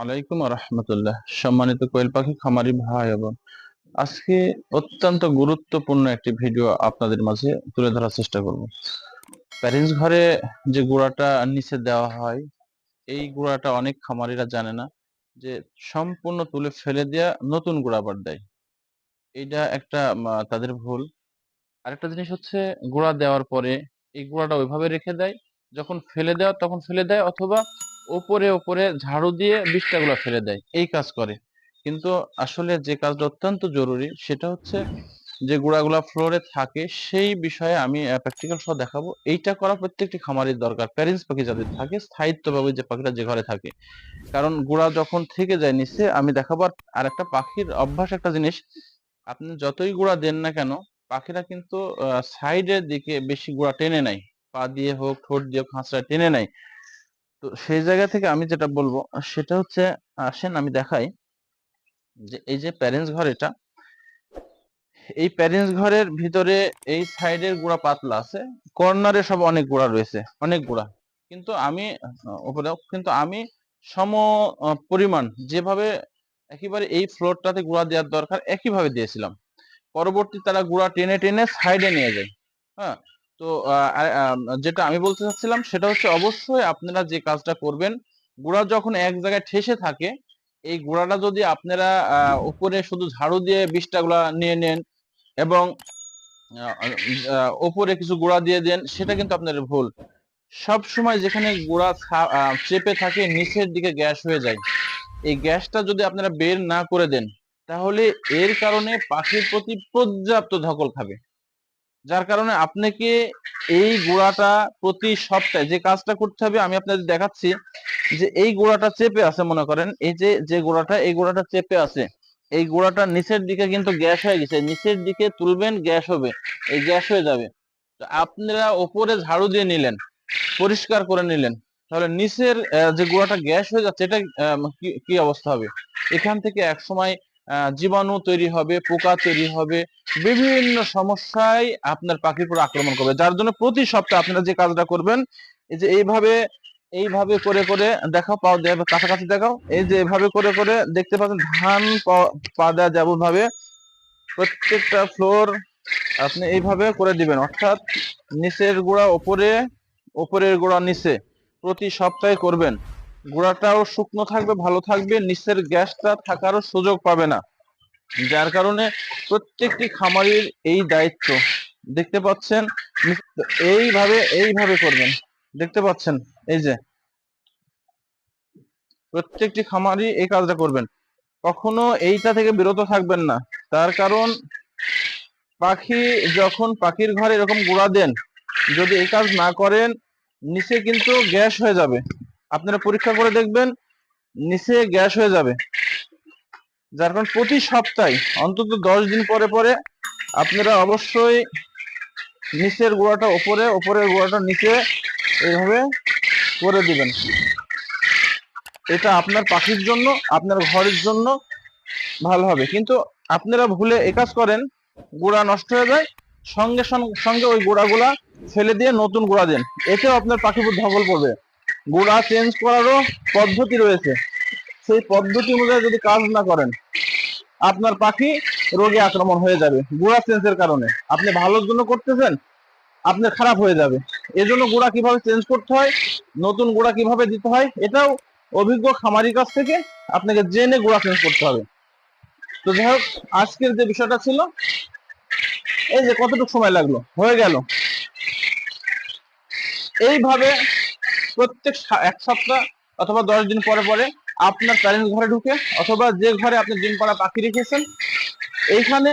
আলাইকুম রহমতুল্লাহ। সম্মানিত কোয়েল পাখি, খামারি ভাই বোন, আজকে অত্যন্ত গুরুত্বপূর্ণ একটি ভিডিও আপনাদের মাঝে তুলে ধরার চেষ্টা করব। প্যারেন্টস ঘরে যে গুঁড়াটা নিচে দেওয়া হয়, এই গুঁড়াটা অনেক খামারিরা জানে না যে সম্পূর্ণ তুলে ফেলে দেওয়া নতুন গুঁড়া আবার দেয়। এইটা একটা তাদের ভুল। আরেকটা জিনিস হচ্ছে গুঁড়া দেওয়ার পরে এই গুঁড়াটা ওইভাবে রেখে দেয়, যখন ফেলে দেওয়া তখন ফেলে দেয় অথবা ওপরে ওপরে ঝাড়ু দিয়ে বীজটাগুলো ফেলে দেয়। এই কাজ করে। কিন্তু আসলে যে কাজটা অত্যন্ত জরুরি, সেটা হচ্ছে যে গুঁড়াগুলা ফ্লোরে থাকে, সেই বিষয়ে আমি প্র্যাকটিক্যাল সহ দেখাবো। এইটা করা প্রত্যেকটি খামারের দরকার। প্যারেন্টস পাখি যাদের থাকে, স্থায়িত্বভাবে যে পাখিটা যে ঘরে থাকে। কারণ গুঁড়া যখন থেকে যায় নিচে, আমি দেখাবো আর একটা পাখির অভ্যাস একটা জিনিস। আপনি যতই গুঁড়া দেন না কেন, পাখিরা কিন্তু সাইডের দিকে বেশি গুঁড়া টেনে নেয়। পা দিয়ে হোক, ঠোঁট দিয়ে হোক হাঁচড়ায় টেনে নেয়। তো সেই জায়গা থেকে আমি যেটা বলব, সেটা হচ্ছে, আসেন আমি দেখাই যে এই যে প্যারেন্টস ঘর এটা, এই প্যারেন্টস ঘরের ভিতরে এই সাইডের গুঁড়া পাতলা আছে কর্নারে সব অনেক গুঁড়া রয়েছে, অনেক গুঁড়া। কিন্তু আমি, উপরে কিন্তু আমি সম পরিমাণ যেভাবে একেবারে এই ফ্লোরটাতে গুঁড়া দেওয়ার দরকার, একইভাবে দিয়েছিলাম। পরবর্তী তারা গুঁড়া টেনে টেনে সাইডে নিয়ে যায় হ্যাঁ? তো যেটা আমি বলতে চাচ্ছিলাম সেটা হচ্ছে অবশ্যই আপনারা যে কাজটা করবেন গুঁড়া যখন এক জায়গায় ঠেসে থাকে এই গুঁড়াটা যদি আপনারা উপরে শুধু ঝাড়ু দিয়ে বীজটা গুলা নিয়ে নেন এবং আহ, কিছু গুঁড়া দিয়ে দেন সেটা কিন্তু আপনার ভুল। সব সময় যেখানে গুঁড়া চেপে থাকে নিচের দিকে গ্যাস হয়ে যায়। এই গ্যাসটা যদি আপনারা বের না করে দেন তাহলে এর কারণে পাখির প্রতি পর্যাপ্ত ধকল খাবে। যার কারণে আপনাকে এই গুঁড়াটা প্রতি সপ্তাহে যে কাজটা করতে হবে, আমি আপনাদের দেখাচ্ছি যে এই গুঁড়াটা চেপে আছে, মনে করেন, এই যে যে গোড়াটা, এই গুঁড়াটা চেপে আছে, এই গুঁড়াটা নিচের দিকে কিন্তু গ্যাস হয়ে গেছে, নিচের দিকে তুলবেন, গ্যাস হবে, এই গ্যাস হয়ে যাবে। তো আপনারা ওপরে ঝাড়ু দিয়ে নিলেন, পরিষ্কার করে নিলেন, তাহলে নিচের যে গোড়াটা গ্যাস হয়ে যাচ্ছে, এটা কি- কি অবস্থা হবে? এখান থেকে এক সময় জীবাণু তৈরি হবে, পোকা তৈরি হবে, বিভিন্ন সমস্যায় আপনার পাখির উপর আক্রমণ করবে। যার জন্য প্রতি সপ্তাহে আপনারা যে কাজটা করবেন, এই যে এইভাবে এইভাবে করে করে দেখাও, পাও কাছাকাছি দেখাও, এই যে এইভাবে করে করে দেখতে পাচ্ছেন ধান পা দেওয়া যেমন ভাবে প্রত্যেকটা ফ্লোর আপনি এইভাবে করে দিবেন। অর্থাৎ নিচের গোড়া ওপরে, ওপরের গোড়া নিচে প্রতি সপ্তাহে করবেন। গোড়াটাও শুকনো থাকবে, ভালো থাকবে, নিচের গ্যাসটা থাকারও সুযোগ পাবে না। যার কারণে প্রত্যেকটি খামারির এই দায়িত্ব। দেখতে পাচ্ছেন, এইভাবে এইভাবে করবেন। দেখতে পাচ্ছেন, এই যে। প্রত্যেকটি খামারি এই কাজটা করবেন। কখনো এইটা থেকে বিরত থাকবেন না। তার কারণ, পাখি যখন পাখির ঘরে এরকম গুঁড়া দেন, যদি এই কাজ না করেন, নিচে কিন্তু গ্যাস হয়ে যাবে। আপনারা পরীক্ষা করে দেখবেন নিচে গ্যাস হয়ে যাবে। যার কারণ প্রতি সপ্তাহে, অন্তত দশ দিন পরে পরে আপনারা অবশ্যই নিচের গোড়াটা ওপরে, ওপরের গোড়াটা নিচে এইভাবে করে দিবেন। এটা আপনার পাখির জন্য, আপনার ঘরের জন্য ভালো হবে। কিন্তু আপনারা ভুলে এ কাজ করেন, গোড়া নষ্ট হয়ে যায়, সঙ্গে সঙ্গে ওই গোড়াগুলা ফেলে দিয়ে নতুন গোড়া দেন। এতেও আপনার উপর ধকল পড়বে। গোড়া চেঞ্জ করারও পদ্ধতি রয়েছে। সেই পদ্ধতি অনুযায়ী যদি কাজ না করেন, আপনার পাখি রোগে আক্রমণ হয়ে যাবে, গুড়া চেঞ্জের কারণে। আপনি ভালোর জন্য করতেছেন, আপনার খারাপ হয়ে যাবে। এজন্য গুড়া কীভাবে চেঞ্জ করতে হয়, নতুন গুড়া কীভাবে দিতে হয়, এটাও অভিজ্ঞ খামারির কাছ থেকে আপনাকে জেনে গুড়া চেঞ্জ করতে হবে। তো যাই হোক, আজকের যে বিষয়টা ছিল, এই যে কতটুকু সময় লাগল, হয়ে গেল। এইভাবে প্রত্যেক এক সপ্তাহ অথবা দশ দিন পরে পরে আপনার প্যারেন্টস ঘরে ঢুকে অথবা যে ঘরে আপনি ডিম পাড়া পাখি রেখেছেন, এইখানে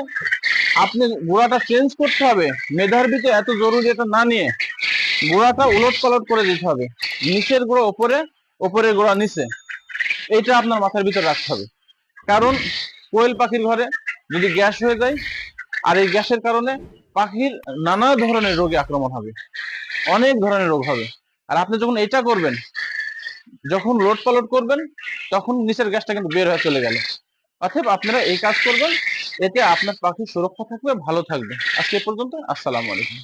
আপনি গোড়াটা চেঞ্জ করতে হবে। মেধার ভিতরে এত জরুরি এটা না নিয়ে গোড়াটা উলট পালট করে দিতে হবে। নিচের গোড়া ওপরে, ওপরের গোড়া নিচে। এইটা আপনার মাথার ভিতরে রাখতে হবে। কারণ কোয়েল পাখির ঘরে যদি গ্যাস হয়ে যায়, আর এই গ্যাসের কারণে পাখির নানা ধরনের রোগে আক্রমণ হবে। অনেক ধরনের রোগ হবে। আর আপনি যখন এটা করবেন, যখন লোড পালট করবেন, তখন নিচের গ্যাসটা কিন্তু বের হয়ে চলে গেল। অর্থাৎ আপনারা এই কাজ করবেন, এতে আপনার পাখি সুরক্ষা থাকবে, ভালো থাকবে। আজকে পর্যন্ত, আসসালামু আলাইকুম।